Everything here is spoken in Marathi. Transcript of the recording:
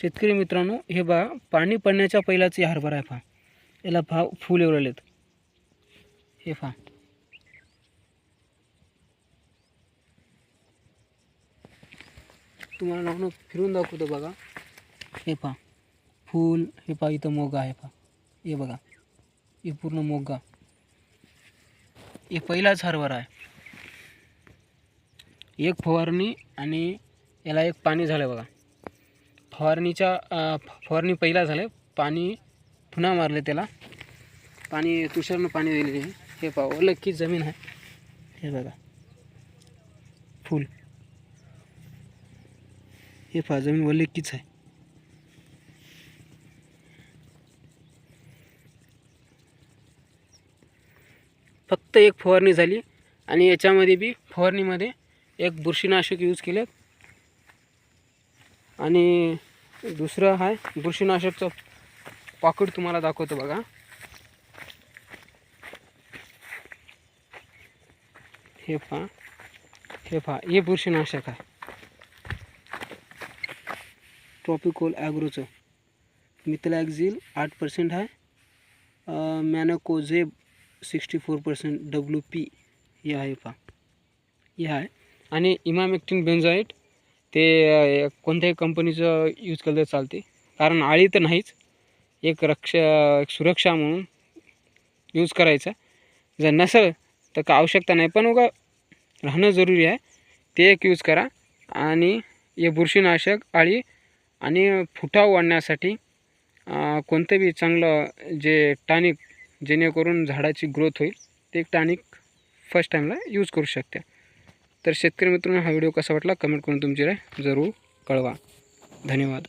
शेतकरी मित्रांनो हे बा पाणी पडण्याच्या पहिलाच हे हरभरा आहे पहा. याला भाव फुल येऊ हे पहा. तुम्हाला नाव फिरून दाखवतो बघा. हे पहा. फूल हे पहा इथं मोगा आहे पहा. हे बघा. हे पूर्ण मोगा. हे पहिलाच हरभरा आहे. एक फवारणी आणि याला एक पाणी झालं बघा. फवारणीच्या फवारणी पहिला झालं. पाणी पुन्हा मारले त्याला. पाणी तुषारनं पाणी दिलेले आहे. हे पाहू. लक्की जमीन आहे. हे बघा. फुल. हे पहा जमीन वल्लेकीच आहे. फक्त एक फवारणी झाली आणि याच्यामध्ये बी फवारणीमध्ये एक बुरशीनाशक यूज केले. आणि दुसरं आहे बुरशीनाशकचं पाकिट तुम्हाला दाखवतो बघा. हे पहा. हे पहा हे बुरशीनाशक आहे. ट्रॉपिकोल ॲग्रोचं मिथलॅक्झिल आठ पर्सेंट आहे. Mancozeb sixty four percent W P हे आहे पहा. हे आहे. आणि इमामेक्टिन बेन्झाईट ते कोणत्याही कंपनीचं यूज केलं तर चालते. कारण आळी तर नाहीच. एक रक्षा एक सुरक्षा म्हणून यूज करायचा. जर नसेल तर का आवश्यकता नाही. पण उगा राहणं जरुरी आहे. ते एक यूज करा. आणि हे बुरशीनाशक आळी आणि फुटाव वाढण्यासाठी कोणतंबी कोणतं बी चांगलं जे टॉनिक जेणेकरून झाडाची ग्रोथ होईल ते एक टॉनिक फर्स्ट टाईमला यूज करू शकते. तर शेतकरी मित्रांनो हा व्हिडिओ कसा वाटला? कमेंट करून तुमची राय जरूर कळवा. धन्यवाद.